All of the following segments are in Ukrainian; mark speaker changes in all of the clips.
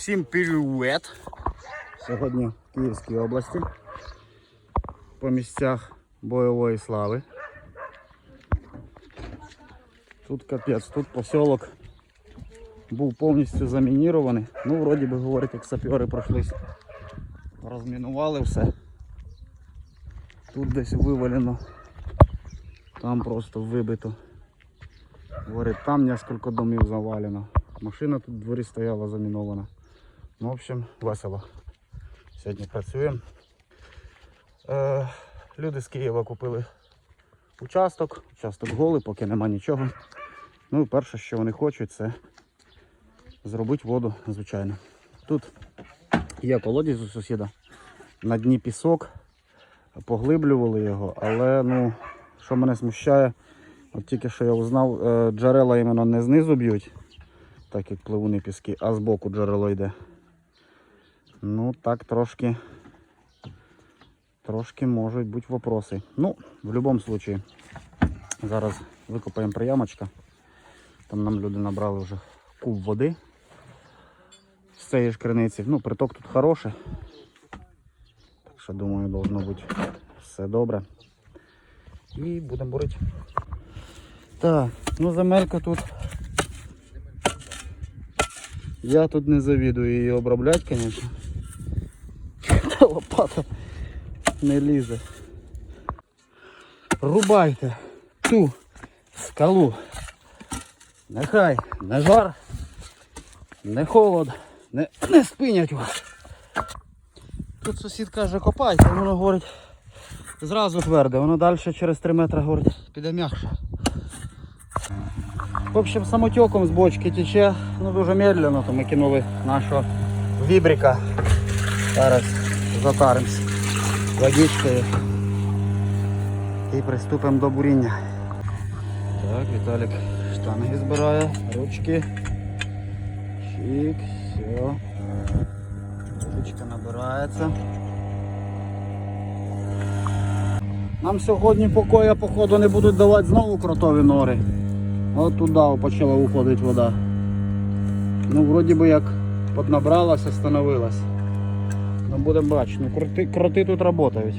Speaker 1: Всім привіт! Сьогодні в Київській області по місцях бойової слави. Тут капець, тут поселок був повністю замінірований. Ну, вроді би говорить, як сапери пройшлись. Розмінували все. Тут десь вивалено, там просто вибито. Говорить, там несколько домів завалено. Машина тут в дворі стояла замінована. Ну, в общем, весело. Сьогодні працюємо. Е, люди з Києва купили участок. Участок голий, поки нема нічого. Ну і перше, що вони хочуть, це зробити воду, звичайно. Тут є колодязь у сусіда. На дні пісок, поглиблювали його, але ну, що мене смущає, от тільки що я узнав, е, джерела іменно не знизу б'ють, так як пливуни піски, а збоку джерело йде. Ну так трошки трошки можуть бути вопроси. Ну, в будь-якому випадку, зараз викопаємо приямочка. Там нам люди набрали вже куб води з цієї ж криниці. Ну, приток тут хороший. Так що думаю, должно бути все добре. І будемо бурити. Так, ну земелька тут. Я тут не завідую її обробляти, звісно. Та лопата не лізе. Рубайте ту скалу. Нехай не жар, не холод, не, не спинять вас. Тут сусід каже, копайте, воно говорить зразу тверде, воно далі через 3 метри говорить, піде м'якше. В общем, самотеком з бочки тече, ну дуже медленно, то ми кинули нашого вібрика. Зараз затаримось водичкою і приступимо до буріння. Так, Віталік штанги збирає, ручки. Чик, все. Водичка набирається. Нам сьогодні покоя, походу, не будуть давати знову кротові нори. От туди почала уходити вода. Ну, вроді би як поднабралася, становилась. Ну будемо бачити, ну кроти, кроти тут працюють.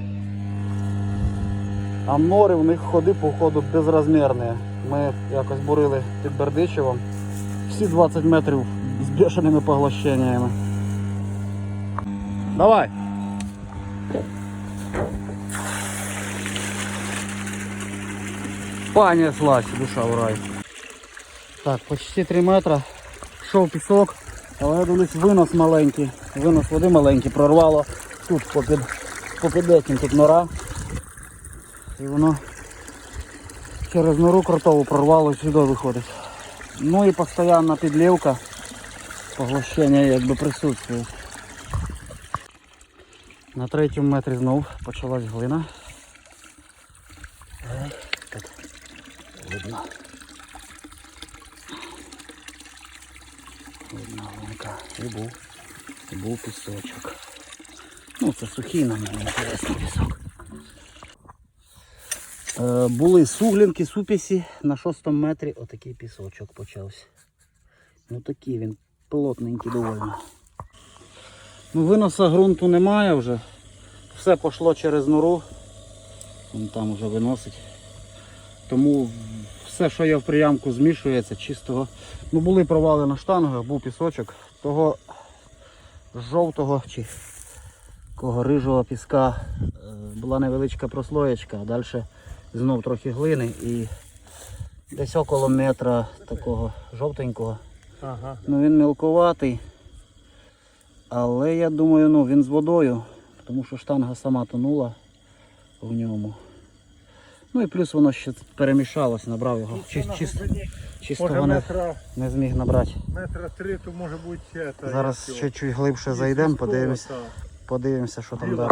Speaker 1: А нори в них ходи, походу, безрозмірні. Ми якось бурили під Бердичевом. Всі 20 метрів з бешеними поглощеннями. Давай! Пані слазь, душа в рай. Так, почти 3 метри. Йшов пісок, але я дивлюсь винос маленький. Винос води маленький, прорвало тут попід, попід этим, тут нора. І воно через нору кротову прорвало і сюди виходить. Ну і постійна підлівка, поглощення якби присутствує. На третьому метрі знов почалась глина. Ей, Так, видно. Видно глинка. І був, і був пісочок. Ну це сухий нам не інтересний пісок. Е, були суглінки, супісі, на шостому метрі отакий пісочок почався. Ну такий він плотненький довольно. Ну, виноса ґрунту немає вже. Все пішло через нору. Вон там вже виносить. Тому все, що є в приямку, змішується чистого. Ну були провали на штангах, був пісочок. Того жовтого чи кого рижого піска е, була невеличка прослоєчка, а далі знов трохи глини і десь около метра такого жовтенького.
Speaker 2: Ага.
Speaker 1: Ну він мілкуватий. Але я думаю, ну він з водою, тому що штанга сама тонула в ньому. Ну і плюс воно ще перемішалось, набрав його. Чи,
Speaker 2: на
Speaker 1: чис-
Speaker 2: глибині,
Speaker 1: чистого не,
Speaker 2: метра,
Speaker 1: не зміг набрати.
Speaker 2: метра три, то може бути это,
Speaker 1: Зараз ще чуть глибше зайдемо,
Speaker 2: та,
Speaker 1: подивимося, що там далі.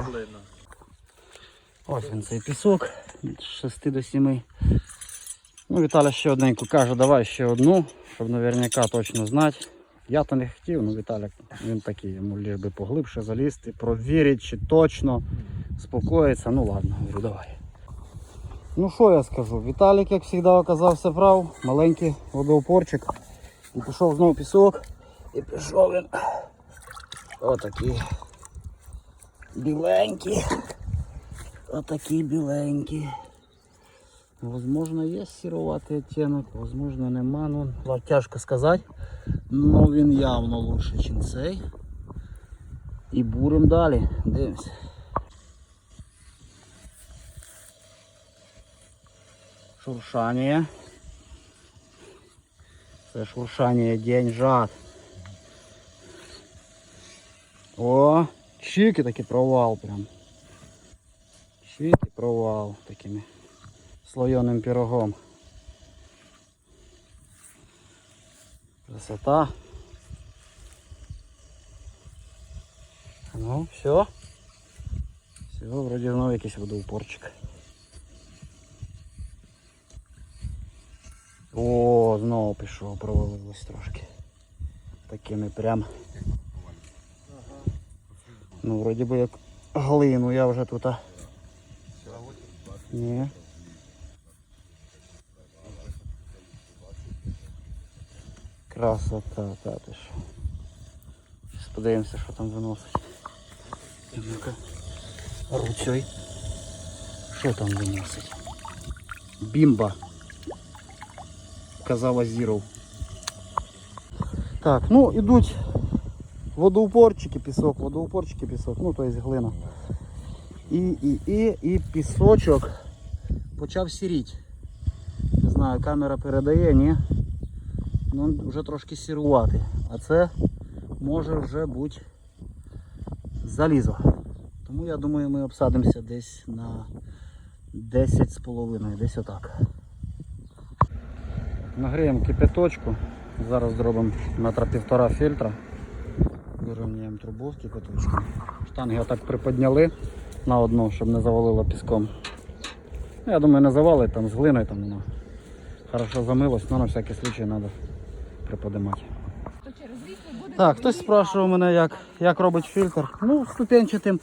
Speaker 1: Ось він цей пісок від 6 до 7. Ну, Віталя ще одненьку каже, давай ще одну, щоб наверняка точно знати. Я то не хотів, ну Віталік, він такий, йому ліж би поглибше залізти, провірити, чи точно спокоїться. Ну ладно, говорю, давай. Ну що я скажу, Віталік, як завжди, оказався прав, маленький водоупорчик. І пішов знову пісок. І пішов він Отакі біленькі. Отакі біленькі. Возможно, є сіруватий оттінок, возможно, нема. Ну, тяжко сказати. Ну він явно лучше, ніж цей. І бурим далі. Дивимося. Шуршання. Це шуршання деньжат. О, чик і такий провал прям. Чик і провал такими слоєним пірогом. Красота. Ну, все. Все, вроді знову якийсь водоупорчик. О, знову пішов, провалилось трошки. Такими прям. Ну, вроді би як глину я вже тут. а. Ні. Красота, та ти що. Зараз подивимося, що там виносить. Ну-ка. Що там виносить? Бімба. Казала Зіров. Так, ну ідуть водоупорчики, пісок, водоупорчики, пісок, ну то є глина. І, і, і, і пісочок почав сіріти. Не знаю, камера передає, ні. Ну, вже трошки сірувати. А це може вже бути залізо. Тому я думаю, ми обсадимося десь на 10 з половиною, десь отак. Нагріємо кипяточку. Зараз зробимо метра півтора фільтра. Вирівняємо трубу з кипяточком. Штанги отак приподняли на одну, щоб не завалило піском. Ну, Я думаю, не завалить, там з глиною там воно. Хорошо замилось, але на всякий случай треба приподимати. Так, хтось спрашивав мене, як, як робить фільтр. Ну, ступенчатим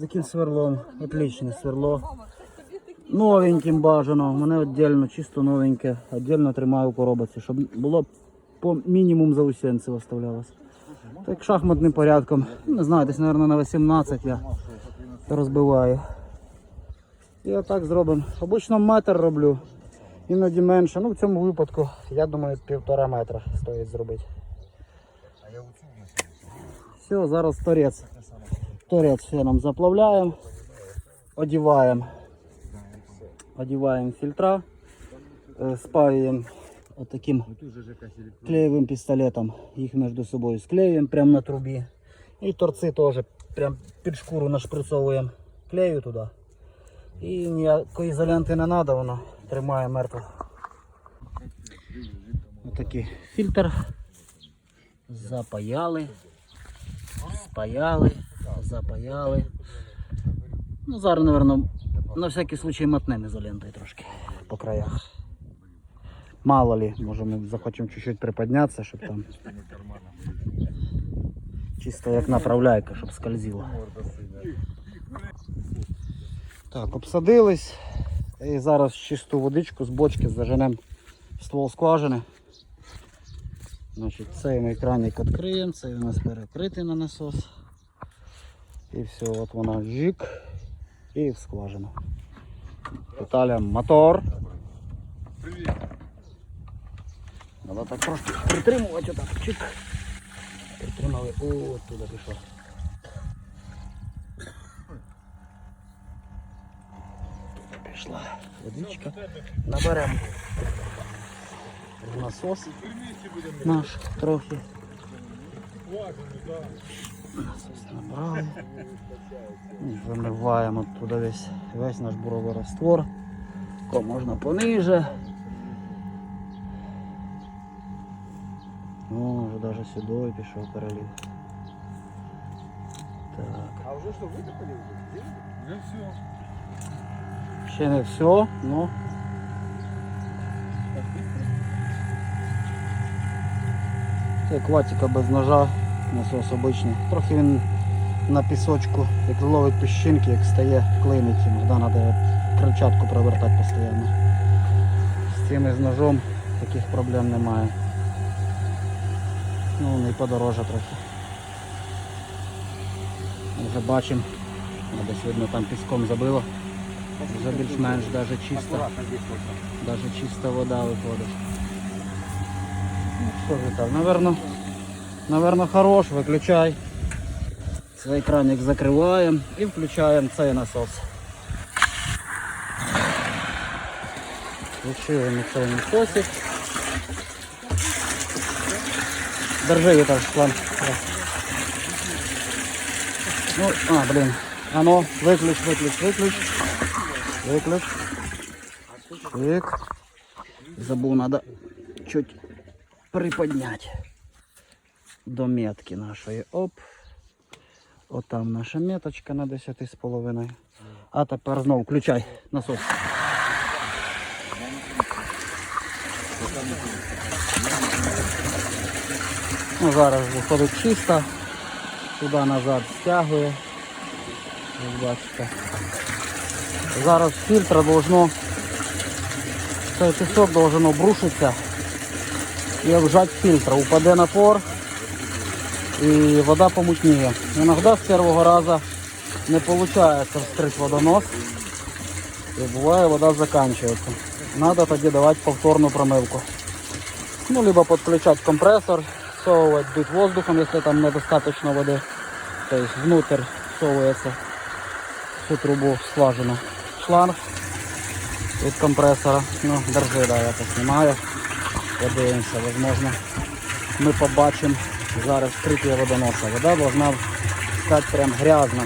Speaker 1: таким сверлом. Отличне сверло.
Speaker 3: мама, хтось тобі такі.
Speaker 1: Новеньким бажано. Мене віддільно, чисто новеньке. Віддільно тримаю в коробці, щоб було по мінімум заусенці виставлялось. Так шахматним порядком. Не знаю, десь, мабуть, на 18 я розбиваю. І отак зробимо. Обично метр роблю, іноді менше. Ну в цьому випадку, я думаю, півтора метра стоїть зробити. Все, зараз торець. Торець феном заплавляємо, одіваємо. Одіваємо фільтра, е, спаюємо отаким клеєвим пістолетом. Їх між собою склеюємо прямо на трубі. І торці теж прям під шкуру нашприцовуємо клею туди. І ніякої ізоленти не треба, воно тримає мертво. Отакий фільтр. Запаяли. Спаяли, запаяли. Ну, зараз, мабуть, на всякий случай мотнемо ізолентою трошки по краях. Мало ли, може ми захочемо чуть-чуть приподнятися, щоб там чисто як направляйка, щоб скользило. Так, обсадились. І зараз чисту водичку з бочки заженемо ствол скважини. Значить, цей ми кранік відкриємо, цей у нас перекритий на насос. І все, от вона жик і в скважину. Деталя мотор. Треба так трошки притримувати отак. Чик. Притримали. О, от туди пішло. Туди пішла водичка. Наберемо в насос наш трохи. Насос набрали. І Вимиваємо туди весь, весь наш буровий раствор. Ко можна пониже. О, вже навіть сюди пішов перелив. Так.
Speaker 2: А вже що, викопали вже? Все.
Speaker 1: Ще не все, ну. Це кватика без ножа, насос обичний. Трохи він на пісочку, як ловить піщинки, як стає, клинить. Іноді треба крильчатку провертати постійно. З цим і з ножом таких проблем немає. Ну, не подороже трохи. Вже бачимо. А Десь видно там піском забило. Вже більш-менш даже чиста. Даже чиста вода виходить. Ну, що ж так, наверно, наверно, хорош, виключай. Цей краник закриваємо і включаємо цей насос. Включуємо цей насосик. Держи Віталь, шланг. Ну, а, блін. А ну, виключ, виключ, виключ. Виключ. Так. Забыл, надо чуть приподнять До метки нашої. Оп. Отам наша меточка на 10,5. А тепер знову включай насос. Ну, зараз виходить чисто. Туди назад стягує. Бачите. Зараз з фільтра должно цей пісок должен обрушитися і обжать фільтр. Упаде напор і вода помутніє. Іногда з першого разу не виходить вскрити водонос. І буває вода закінчується. Надо тоді давати повторну промивку. Ну, либо підключати компресор, всовувати, дуть воздухом, якщо там недостатньо води. Тобто внутрь всовується всю трубу скважину. Шланг від компресора. Ну, держи, да, я поснімаю. Подивимося, можливо. Ми побачимо зараз вскриття водоноса. Вода должна стати прям грязна.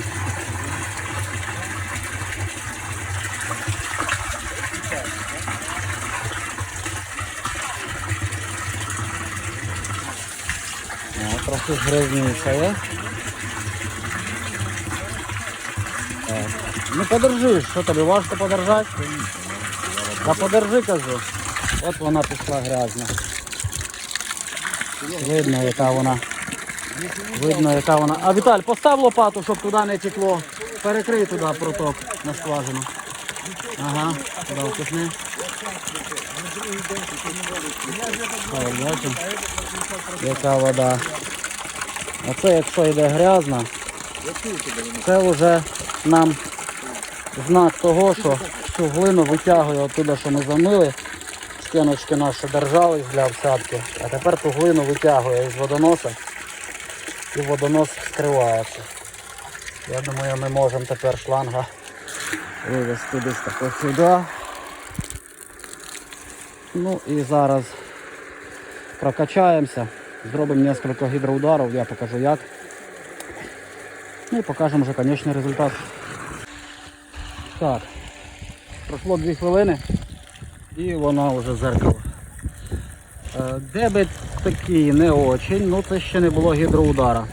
Speaker 1: О, трохи грязніше. Ну подержи, що тобі важко подержати? Та подержи, кажу. От вона пішла грязна. Видно, яка вона. Видно, яка вона. А Віталь, постав лопату, щоб туди не текло. Перекрий туди проток на скважину. Ага, втисни. Бачимо, яка вода. Оце якщо йде грязна, це вже нам знак того, що цю глину витягує оттуда, що ми замили. Стіночки наші держались для всадки, а тепер ту глину витягує із водоноса і водонос скривається. Я думаю, ми можемо тепер шланга вивезти десь тако сюди. Ну і зараз прокачаємося, зробимо кілька гідроударів, я покажу як. Ну і покажемо вже конечний результат. Так, пройшло 2 хвилини і вона вже зеркало. Е, Дебет такий не очень, ну це ще не було гідроудара.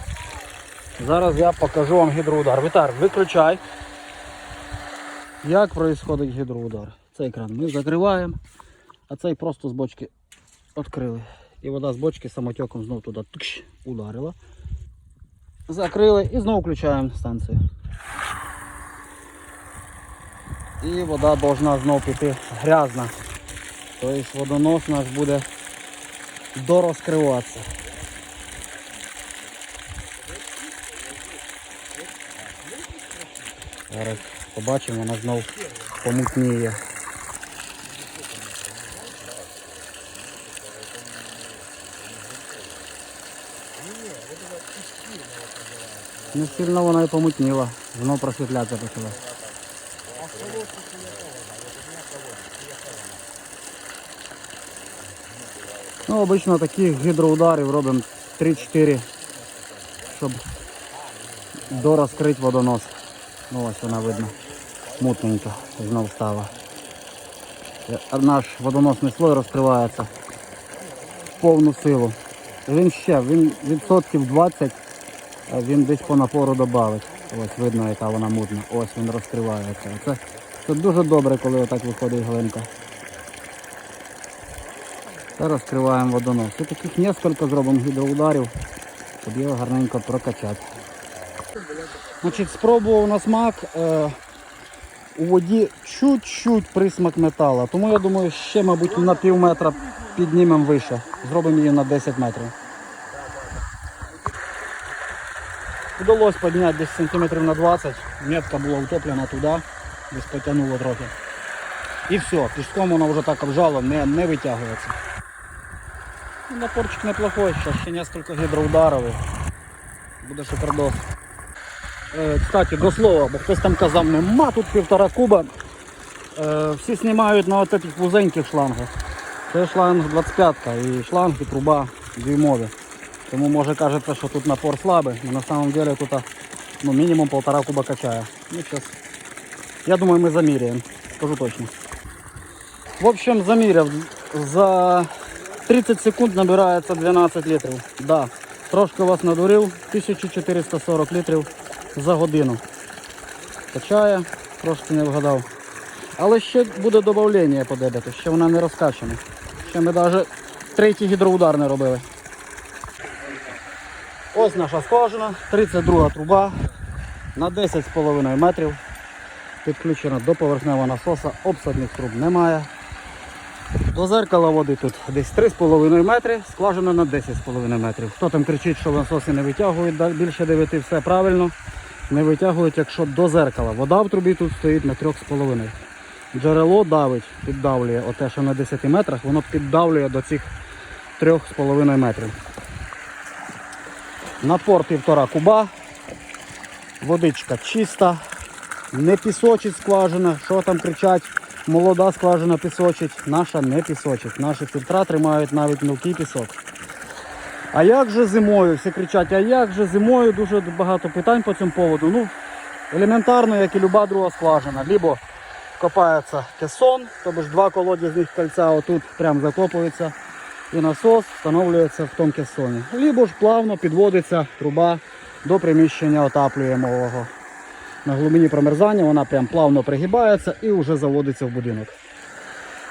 Speaker 1: Зараз я покажу вам гідроудар. Вітар, виключай. Як відбувається гідроудар? Цей кран ми закриваємо, а цей просто з бочки відкрили. І вода з бочки самотеком знову туди тикш, ударила. Закрили і знову включаємо станцію. І вода повинна знову піти грязна. Тобто водонос наш буде дорозкриватися. Зараз побачимо, вона знов помутніє. Не сильно вона і помутніла, знов просвітлятися почала. Ну, обично таких гідроударів робимо 3-4, щоб дорозкрити водонос. Ну ось вона видно. Мутненько знов стала. Е, Наш водоносний слой розкривається в повну силу. Він ще, він відсотків 20, він десь по напору додавить. Ось видно, яка вона мутна. Ось він розкривається. Це, це дуже добре, коли отак виходить глинка. Та розкриваємо водонос. І таких несколько зробимо гідроударів, щоб його гарненько прокачати. Значить, спробував на смак. Е, у воді чуть-чуть присмак металу. Тому я думаю, ще, мабуть, на пів метра піднімемо вище. Зробимо її на 10 метрів. Вдалося підняти десь сантиметрів на 20. Метка була утоплена туди, десь потягнуло трохи. І все, пішком воно вже так обжало, не, не витягується. Напорчик неплохой, зараз ще несколько гідроударів. і Буде шикардос. Е, кстати, до слова, бо хтось там казав, нема тут півтора куба. Е, всі знімають на таких вузеньких шлангах. Це шланг 25 і шланг і труба дюймові. Тому може кажеться, що тут напор слабий, але на самом деле тут ну, мінімум полтора куба качає. Ну, сейчас. Я думаю, ми заміряємо. Скажу точно. В общем, заміряв. За 30 секунд набирається 12 літрів. Да. Трошки вас надурив, 1440 літрів за годину. Качає, трошки не вгадав. Але ще буде додавлення по дебету, ще вона не розкачана. Ще ми навіть третій гідроудар не робили. Ось наша скважина, 32 труба на 10,5 метрів. Підключена до поверхневого насоса, обсадних труб немає. До зеркала води тут десь 3,5 метри, скважина на 10,5 метрів. Хто там кричить, що насоси не витягують більше 9, все правильно. Не витягують, якщо до зеркала. Вода в трубі тут стоїть на 3,5. Джерело давить, піддавлює, оте, що на 10 метрах, воно піддавлює до цих 3,5 метрів. Напор півтора куба, водичка чиста, не пісочить скважина, що там кричать, молода скважина пісочить, наша не пісочить. Наші фільтра тримають навіть мілкий пісок. А як же зимою? Всі кричать, а як же зимою? Дуже багато питань по цьому поводу. Ну, елементарно, як і люба друга скважина. Либо копається кесон, тобто ж два колодязних кольця отут прям закопуються і насос встановлюється в тому кесоні. Либо ж плавно підводиться труба до приміщення отаплюємого. На глибині промерзання вона прям плавно пригибається і вже заводиться в будинок.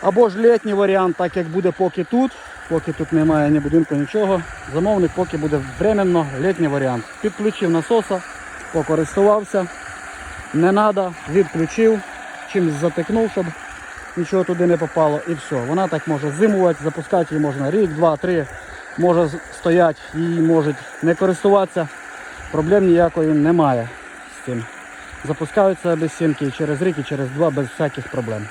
Speaker 1: Або ж літній варіант, так як буде поки тут, поки тут немає ні будинку, нічого. Замовник поки буде временно літній варіант. Підключив насоса, покористувався, не треба, відключив, чимось затикнув, щоб нічого туди не попало і все. Вона так може зимувати, запускати її можна рік, два, три, може стояти, її можуть не користуватися. Проблем ніякої немає з цим. Запускаються без сімки через рік, і через два без всяких проблем.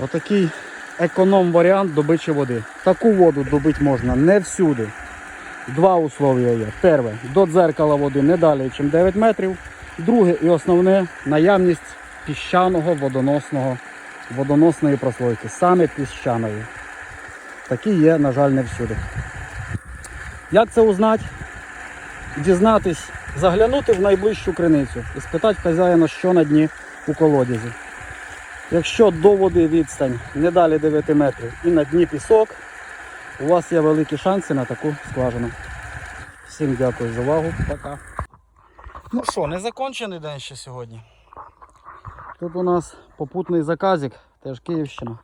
Speaker 1: Отакий економ-варіант добичі води. Таку воду добити можна не всюди. Два условия є. Перше, до дзеркала води не далі, ніж 9 метрів. Друге і основне наявність піщаного водоносного, водоносної прослойки, саме піщаної. Такі є, на жаль, не всюди. Як це узнати? Дізнатись, заглянути в найближчу криницю і спитати хазяїна, що на дні у колодязі. Якщо до води відстань не далі 9 метрів і на дні пісок, у вас є великі шанси на таку скважину. Всім дякую за увагу. Пока. Ну що, не закончений день ще сьогодні. Тут у нас попутний заказик, теж Київщина.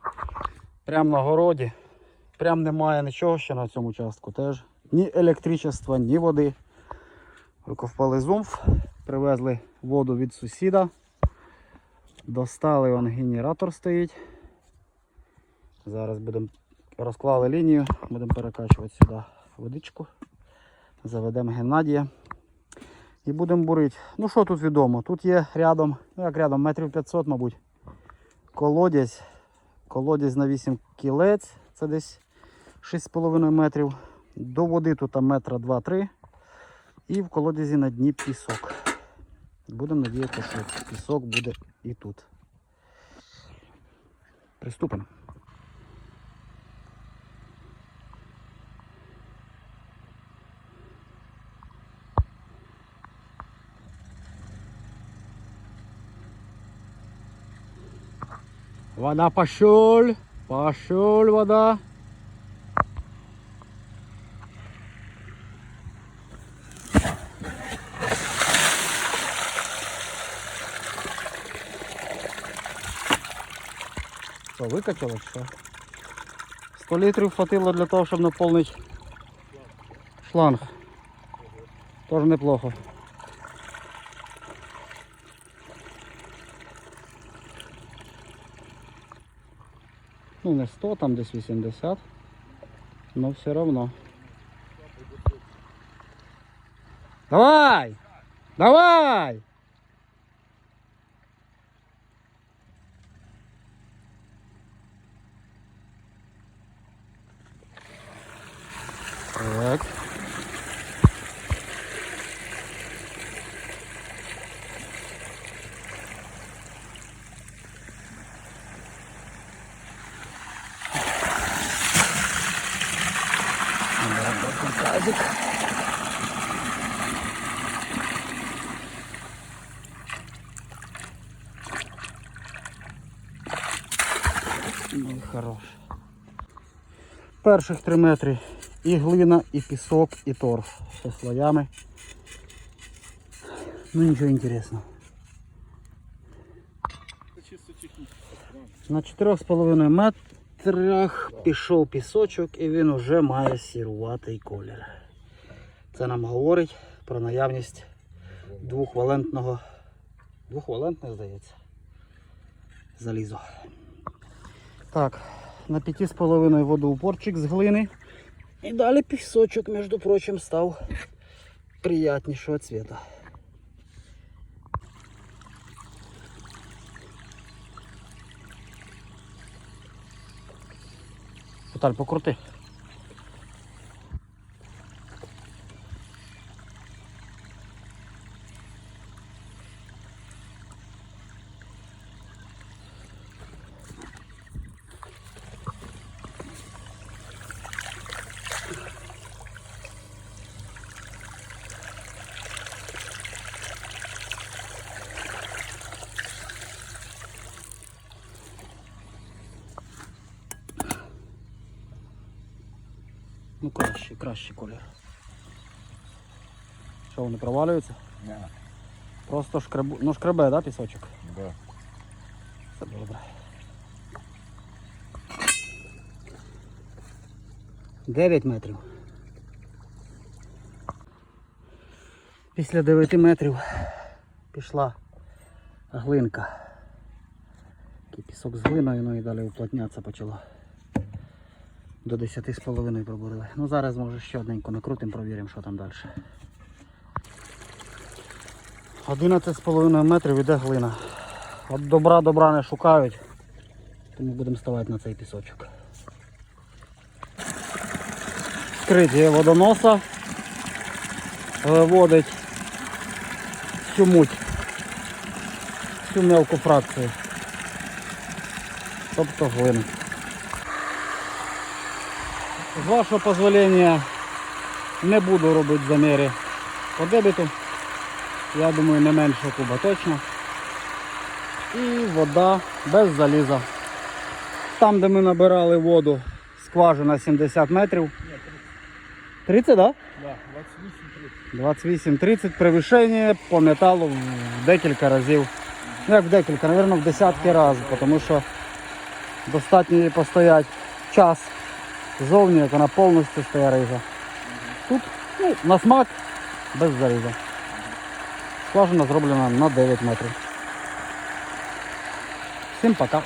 Speaker 1: Прямо на городі. Прям немає нічого ще на цьому участку. Теж ні електричества, ні води. Викопали зумф, привезли воду від сусіда. Достали, вон генератор стоїть. Зараз будемо розклали лінію, будемо перекачувати сюди водичку. Заведемо Геннадія. І будемо бурити. Ну що тут відомо? Тут є рядом, ну як рядом, метрів 500, мабуть. Колодязь. Колодязь на 8 кілець, це десь 6,5 метрів. До води тут метра 2-3. І в колодязі на дні пісок. Будемо надіятися, що пісок буде і тут. Приступимо. Вода пошел, пошел вода. Що, викачалось що? 100 літрів хватило для того, щоб наповнити шланг. Тоже неплохо. Ну не 100, там десь 80. Но все равно. Давай! Давай! Так. Тазик. Ну хорош. Перших три метри і глина, і пісок, і торф. Все слоями. Ну нічого інтересного. На 4,5 метрах пішов пісочок і він вже має сіруватий колір. Це нам говорить про наявність двохвалентного. Двохвалентне, здається. Залізо. Так, на 5,5 водоупорчик з глини. І далі пісочок, між прочим, став приятнішого цвіта. Віталь, покрути. Краще колір. Що вони провалюються?
Speaker 2: Да.
Speaker 1: Просто шкребу... ну, шкребе, да, пісочок?
Speaker 2: Да.
Speaker 1: Це добре. Дев'ять метрів. Після 9 метрів пішла глинка. Такий пісок з глиною, ну і далі уплотнятися почало. До 10,5 пробурили. Ну зараз може ще одненько накрутимо, провіримо, що там далі. 11,5 метрів іде глина. От добра добра не шукають, тому будемо ставати на цей пісочок. Вскриття водоноса виводить всю муть, всю мелку фракцію. Тобто глину. З вашого дозволення не буду робити заміри по дебіту. Я думаю, не менше куба точно. І вода без заліза. Там, де ми набирали воду, скважина 70 метрів. 30, так?
Speaker 2: Да, 28 30.
Speaker 1: 28-30 перевищення по металу в декілька разів. Ну як в декілька, мабуть, в десятки разів, тому що достатньо їй постоять час зовні, як вона повністю стає рижа. Тут ну, на смак без заріза. Скважина зроблена на 9 метрів. Всім пока.